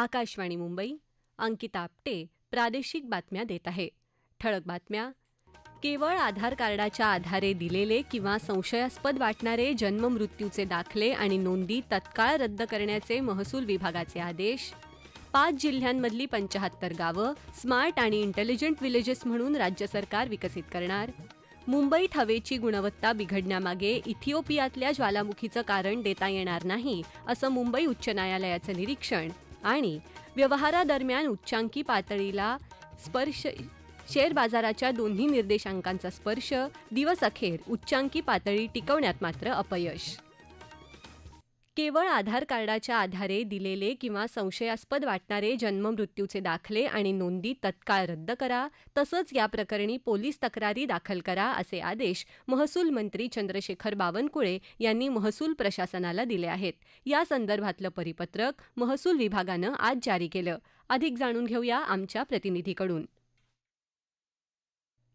आकाशवाणी मुंबई अंकिता आपटे प्रादेशिक बातम्या देत आहे. ठळक बातम्या. केवळ आधार कार्डाच्या आधारे दिलेले किंवा संशयास्पद वाटणारे जन्म मृत्यूचे दाखले आणि नोंदी तत्काळ रद्द करण्याचे महसूल विभागाचे आदेश. पाच जिल्ह्यांमधली पंचाहत्तर गावं स्मार्ट आणि इंटेलिजंट विलेजेस म्हणून राज्य सरकार विकसित करणार. मुंबईत हवेची गुणवत्ता बिघडण्यामागे इथिओपियातल्या ज्वालामुखीचं कारण देता येणार नाही असं मुंबई उच्च न्यायालयाचं निरीक्षण. आणि व्यवहारादरम्यान उच्चांकी पातळीला स्पर्श शेअर बाजाराच्या दोन्ही निर्देशांकांचा स्पर्श दिवस अखेर उच्चांकी पातळी टिकवण्यात मात्र अपयश. केवळ आधार कार्डाच्या आधारे दिलेले किंवा संशयास्पद वाटणारे जन्ममृत्यूचे दाखले आणि नोंदी तत्काळ रद्द करा तसंच या प्रकरणी पोलीस तक्रारी दाखल करा असे आदेश महसूल मंत्री चंद्रशेखर बावनकुळे यांनी महसूल प्रशासनाला दिले आहेत. या संदर्भातलं परिपत्रक महसूल विभागानं आज जारी केलं. अधिक जाणून घेऊया आमच्या प्रतिनिधीकडून.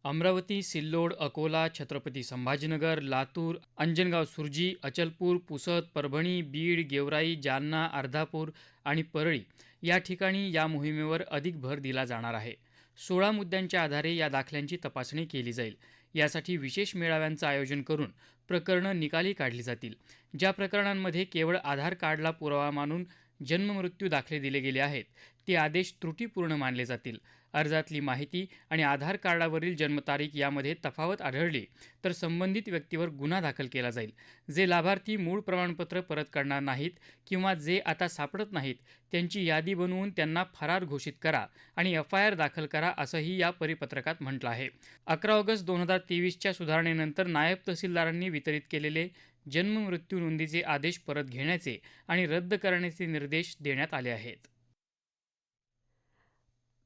अमरावती सिल्लोड अकोला छत्रपती संभाजीनगर लातूर अंजनगाव सुरजी अचलपूर पुसद परभणी बीड गेवराई जालना अर्धापूर आणि परळी या ठिकाणी या मोहिमेवर अधिक भर दिला जाणार आहे. सोळा मुद्द्यांच्या आधारे या दाखल्यांची तपासणी केली जाईल. यासाठी विशेष मेळाव्यांचं आयोजन करून प्रकरणं निकाली काढली जातील. ज्या प्रकरणांमध्ये केवळ आधार कार्डला पुरावा मानून जन्ममृत्यू दाखले दिले गेले आहेत ते आदेश त्रुटीपूर्ण मानले जातील. अर्जातली माहिती आणि आधार कार्डावरील जन्मतारीख यामध्ये तफावत आढळली तर संबंधित व्यक्तीवर गुन्हा दाखल केला जाईल. जे लाभार्थी मूळ प्रमाणपत्र परत करणार नाहीत किंवा जे आता सापडत नाहीत त्यांची यादी बनवून त्यांना फरार घोषित करा आणि एफ आय आर दाखल करा असंही या परिपत्रकात म्हटलं आहे. अकरा ऑगस्ट दोन हजार तेवीसच्या सुधारणेनंतर नायब तहसीलदारांनी वितरित केलेले जन्ममृत्यू नोंदीचे आदेश परत घेण्याचे आणि रद्द करण्याचे निर्देश देण्यात आले आहेत.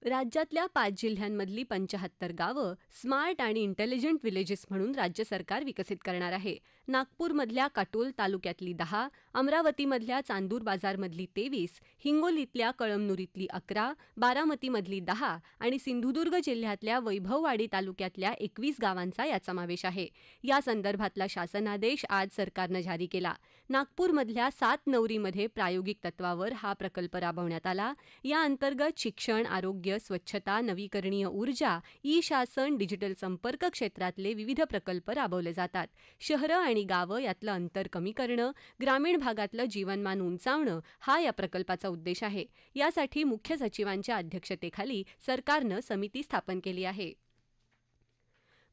राज्यातल्या पाच जिल्ह्यांमधली पंचाहत्तर गावं स्मार्ट आणि इंटेलिजंट विलेजेस म्हणून राज्य सरकार विकसित करणार आहे. नागपूरमधल्या काटोल तालुक्यातली दहा अमरावतीमधल्या चांदूर बाजारमधली तेवीस हिंगोलीतल्या कळमनुरीतली अकरा बारामतीमधली दहा आणि सिंधुदुर्ग जिल्ह्यातल्या वैभववाडी तालुक्यातल्या एकवीस गावांचा यात समावेश आहे. या संदर्भातला शासनादेश आज सरकारनं जारी केला. नागपूरमधल्या सात नवरीमध्ये प्रायोगिक तत्वावर हा प्रकल्प राबवण्यात आला. या अंतर्गत शिक्षण आरोग्य स्वच्छता नवीकरणीय ऊर्जा ई शासन डिजिटल संपर्क क्षेत्रातले विविध प्रकल्प राबवले जातात. शहरं आणि गावं यातलं अंतर कमी करणं ग्रामीण भागातलं जीवनमान उंचावणं हा या प्रकल्पाचा उद्देश आहे. यासाठी मुख्य सचिवांच्या अध्यक्षतेखाली सरकारनं समिती स्थापन केली आहे.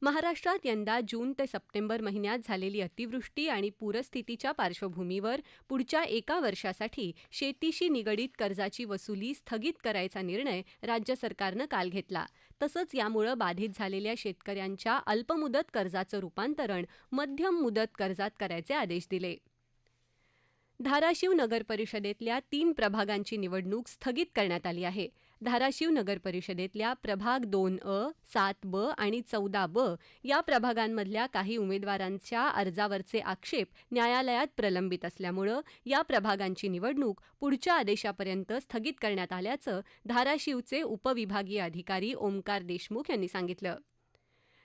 महाराष्ट्रात यंदा जून ते सप्टेंबर महिन्यात झालेली अतिवृष्टी आणि पूरस्थितीच्या पार्श्वभूमीवर पुढच्या एका वर्षासाठी शेतीशी निगडीत कर्जाची वसुली स्थगित करायचा निर्णय राज्य सरकारनं काल घेतला. तसंच यामुळं बाधित झालेल्या शेतकऱ्यांच्या अल्पमुदत कर्जाचं रूपांतरण मध्यम मुदत कर्जात करायचे आदेश दिले. धाराशिव नगरपरिषदेतल्या तीन प्रभागांची निवडणूक स्थगित करण्यात आली आहे. धाराशिव नगरपरिषदेतल्या प्रभाग दोन अ सात ब आणि चौदा ब या प्रभागांमधल्या काही उमेदवारांच्या अर्जावरचे आक्षेप न्यायालयात प्रलंबित असल्यामुळं या प्रभागांची निवडणूक पुढच्या आदेशापर्यंत स्थगित करण्यात आल्याचं धाराशिवचे उपविभागीय अधिकारी ओमकार देशमुख यांनी सांगितलं.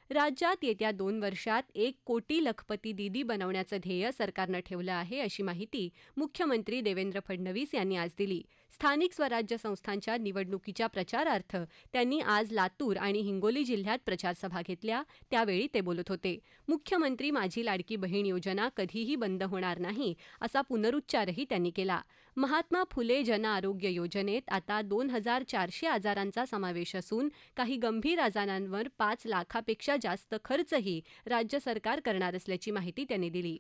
राज्यात येत्या दोन वर्षात एक कोटी लखपती दिदी बनवण्याचं ध्येय सरकारनं ठेवलं आहे अशी माहिती मुख्यमंत्री देवेंद्र फडणवीस यांनी आज दिली. स्थानिक स्वराज्य संस्थांच्या निवडणुकीच्या प्रचारार्थ त्यांनी आज लातूर आणि हिंगोली जिल्ह्यात प्रचारसभा घेतल्या. त्यावेळी ते बोलत होते. मुख्यमंत्री माझी लाडकी बहीण योजना कधीही बंद होणार नाही असा पुनरुच्चारही त्यांनी केला. महात्मा फुले जन आरोग्य योजनेत आता दोन हजार चारशे आजारांचा समावेश असून काही गंभीर आजारांवर पाच लाखापेक्षा जास्त खर्चही राज्य सरकार करणार असल्याची माहिती त्यांनी दिली.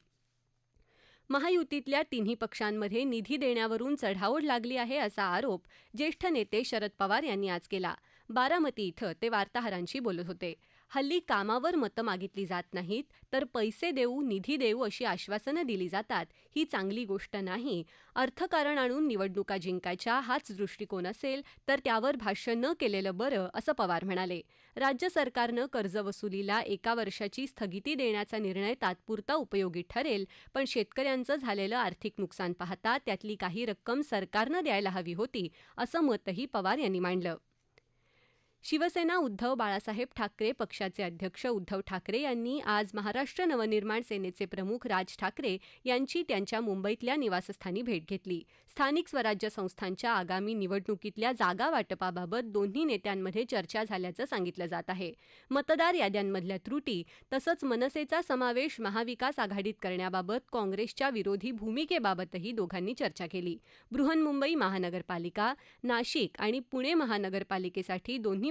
महायुतीतल्या तिन्ही पक्षांमध्ये निधी देण्यावरून चढाओढ लागली आहे असा आरोप ज्येष्ठ नेते शरद पवार यांनी आज केला. बारामती इथं ते वार्ताहरांशी बोलत होते. हल्ली कामावर मतं मागितली जात नाहीत तर पैसे देऊ निधी देऊ अशी आश्वासनं दिली जातात ही चांगली गोष्ट नाही. अर्थकारण आणून निवडणुका जिंकायच्या हाच दृष्टिकोन असेल तर त्यावर भाष्य न केलेलं बरं असं पवार म्हणाले. राज्य सरकारनं कर्जवसुलीला एका वर्षाची स्थगिती देण्याचा निर्णय तात्पुरता उपयोगी ठरेल पण शेतकऱ्यांचं झालेलं आर्थिक नुकसान पाहता त्यातली काही रक्कम सरकारनं द्यायला हवी होती असं मतही पवार यांनी मांडलं. शिवसेना उद्धव बाळासाहेब ठाकरे पक्षाचे अध्यक्ष उद्धव ठाकरे यांनी आज महाराष्ट्र नवनिर्माण सेनेचे प्रमुख राज ठाकरे यांची त्यांच्या मुंबईतल्या निवासस्थानी भेट घेतली. स्थानिक स्वराज्य संस्थांच्या आगामी निवडणुकीतल्या जागा वाटपाबाबत दोन्ही नेत्यांमध्ये चर्चा झाल्याचं सांगितलं जात आहे. मतदार याद्यांमधल्या त्रुटी तसंच मनसेचा समावेश महाविकास आघाडीत करण्याबाबत काँग्रेसच्या विरोधी भूमिकेबाबतही दोघांनी चर्चा केली. बृहन्मुंबई महानगरपालिका नाशिक आणि पुणे महानगरपालिकेसाठी दोन्ही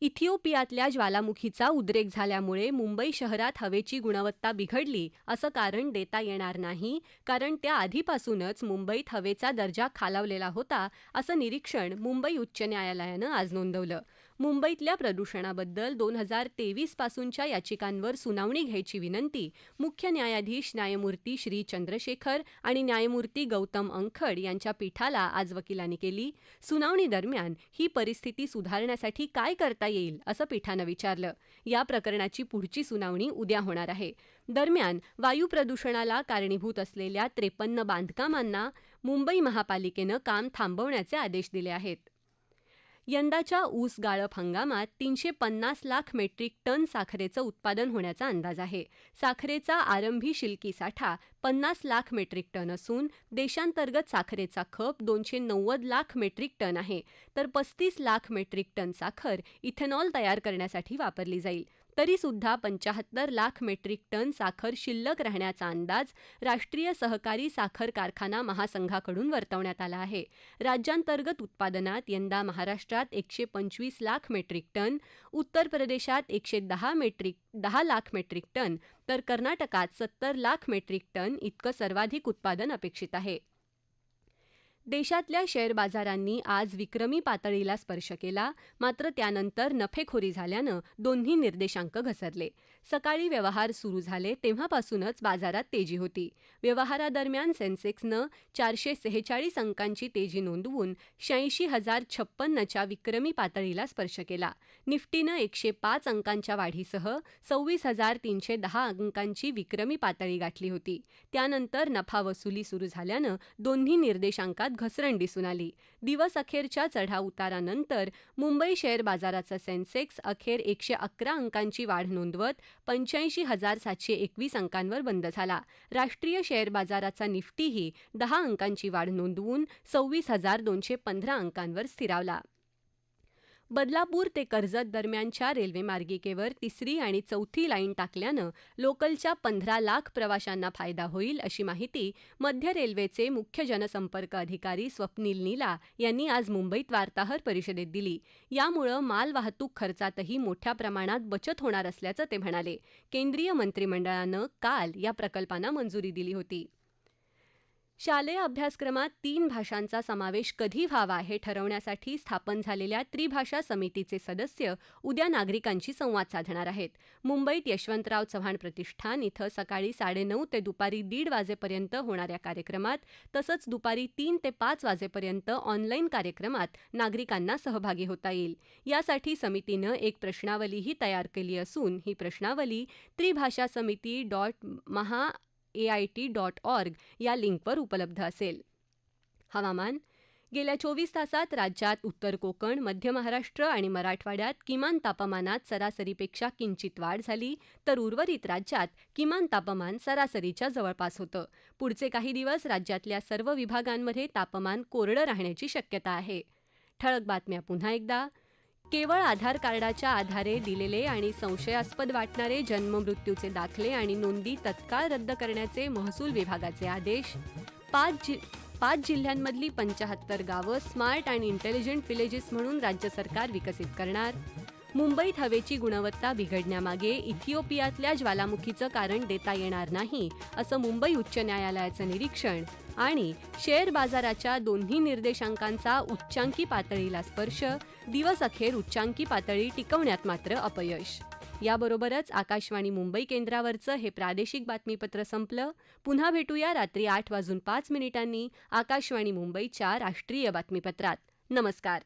इथिओपियातल्या ज्वालामुखीचा उद्रेक झाल्यामुळे मुंबई शहरात हवेची गुणवत्ता बिघडली असं कारण देता येणार नाही कारण त्या आधीपासूनच मुंबईत हवेचा दर्जा खालावलेला होता असं निरीक्षण मुंबई उच्च न्यायालयानं आज नोंदवलं. मुंबईतल्या प्रदूषणाबद्दल दोन हजार तेवीस पासूनच्या याचिकांवर सुनावणी घ्यायची विनंती मुख्य न्यायाधीश न्यायमूर्ती श्री चंद्रशेखर आणि न्यायमूर्ती गौतम अंखड यांच्या पीठाला आज वकिलांनी केली. सुनावणी दरम्यान ही परिस्थिती सुधारण्यासाठी काय करता येईल असं पीठानं विचारलं. या प्रकरणाची पुढची सुनावणी उद्या होणार आहे. दरम्यान वायू प्रदूषणाला कारणीभूत असलेल्या त्रेपन्न बांधकामांना मुंबई महापालिकेनं काम थांबवण्याचे आदेश दिले आहेत. यंदाच्या ऊस गाळप हंगामात तीनशे पन्नास लाख मेट्रिक टन साखरेचं उत्पादन होण्याचा अंदाज आहे. साखरेचा आरंभी शिल्की साठा पन्नास लाख मेट्रिक टन असून देशांतर्गत साखरेचा खप दोनशे नव्वद लाख मेट्रिक टन आहे. तर पस्तीस लाख मेट्रिक टन साखर इथेनॉल तयार करण्यासाठी वापरली जाईल. तरीसुद्धा पंचाहत्तर लाख मेट्रिक टन साखर शिल्लक राहण्याचा अंदाज राष्ट्रीय सहकारी साखर कारखाना महासंघाकडून वर्तवण्यात आला आहे. राज्यांतर्गत उत्पादनात यंदा महाराष्ट्रात एकशे पंचवीस लाख मेट्रिक टन उत्तर प्रदेशात एकशे दहा मेट्रिक दहा लाख मेट्रिक टन तर कर्नाटकात सत्तर लाख मेट्रिक टन इतकं सर्वाधिक उत्पादन अपेक्षित आहे. देशातल्या शेअर बाजारांनी आज विक्रमी पातळीला स्पर्श केला मात्र त्यानंतर नफेखोरी झाल्यानं दोन्ही निर्देशांक घसरले. सकाळी व्यवहार सुरू झाले तेव्हापासूनच बाजारात तेजी होती. व्यवहारादरम्यान सेन्सेक्सनं चारशे सेहेचाळीस अंकांची तेजी नोंदवून शहाऐंशी हजार छप्पन्नच्या विक्रमी पातळीला स्पर्श केला. निफ्टीनं एकशे पाच अंकांच्या वाढीसह सव्वीस हजार तीनशे दहा अंकांची विक्रमी पातळी गाठली होती. त्यानंतर नफा वसुली सुरू झाल्यानं दोन्ही निर्देशांकात घसरण दिसून आली. दिवस अखेरच्या चढाव उतारानंतर मुंबई शेअर बाजाराचा सेन्सेक्स अखेर एकशे अकरा अंकांची वाढ नोंदवत पंच्याऐंशी हजार सातशे एकवीस अंकांवर बंद झाला. राष्ट्रीय शेअर बाजाराचा निफ्टीही दहा अंकांची वाढ नोंदवून सव्वीस हजार दोनशे पंधरा अंकांवर स्थिरावला. बदलापूर ते कर्जत दरम्यानच्या रेल्वे मार्गिकेवर तिसरी आणि चौथी लाईन टाकल्यानं लोकलच्या पंधरा लाख प्रवाशांना फायदा होईल अशी माहिती मध्य रेल्वेचे मुख्य जनसंपर्क अधिकारी स्वप्नील नीला यांनी आज मुंबईत वार्ताहर परिषदेत दिली. यामुळं मालवाहतूक खर्चातही मोठ्या प्रमाणात बचत होणार असल्याचं ते म्हणाले. केंद्रीय मंत्रिमंडळानं काल या प्रकल्पांना मंजुरी दिली होती. शालेय अभ्यासक्रमात तीन भाषांचा समावेश कधी व्हावा हे ठरवण्यासाठी स्थापन झालेल्या त्रिभाषा समितीचे सदस्य उद्या नागरिकांशी संवाद साधणार आहेत. मुंबईत यशवंतराव चव्हाण प्रतिष्ठान इथं सकाळी साडेनऊ ते दुपारी दीड वाजेपर्यंत होणाऱ्या कार्यक्रमात तसंच दुपारी तीन ते पाच वाजेपर्यंत ऑनलाईन कार्यक्रमात नागरिकांना सहभागी होता येईल. यासाठी समितीनं एक प्रश्नावलीही तयार केली असून ही प्रश्नावली त्रिभाषा समिती dot Maha A I T dot org या लिंकवर उपलब्ध असेल. हवामान. गेल्या चोवीस तासात राज्यात उत्तर कोकण मध्य महाराष्ट्र आणि मराठवाड्यात किमान तापमानात सरासरीपेक्षा किंचित वाढ झाली तर उर्वरित राज्यात किमान तापमान सरासरीच्या जवळपास होतं. पुढचे काही दिवस राज्यातल्या सर्व विभागांमध्ये तापमान कोरडं राहण्याची शक्यता आहे. ठळक बातम्या पुन्हा एकदा. केवळ आधार कार्डाच्या आधारे दिलेले आणि संशयास्पद वाटणारे जन्ममृत्यूचे दाखले आणि नोंदी तत्काळ रद्द करण्याचे महसूल विभागाचे आदेश पाच जि पाच जिल्ह्यांमधली पंचाहत्तर गावं स्मार्ट आणि इंटेलिजंट विलेजेस म्हणून राज्य सरकार विकसित करणार. मुंबईत हवेची गुणवत्ता बिघडण्यामागे इथिओपियातल्या ज्वालामुखीचं कारण देता येणार नाही असं मुंबई उच्च न्यायालयाचं निरीक्षण. आणि शेअर बाजाराच्या दोन्ही निर्देशांकांचा उच्चांकी पातळीला स्पर्श दिवस अखेर उच्चांकी पातळी टिकवण्यात मात्र अपयश. याबरोबरच आकाशवाणी मुंबई केंद्रावरचं हे प्रादेशिक बातमीपत्र संपलं. पुन्हा भेटूया रात्री आठ वाजून पाच मिनिटांनी आकाशवाणी मुंबईच्या राष्ट्रीय बातमीपत्रात. नमस्कार.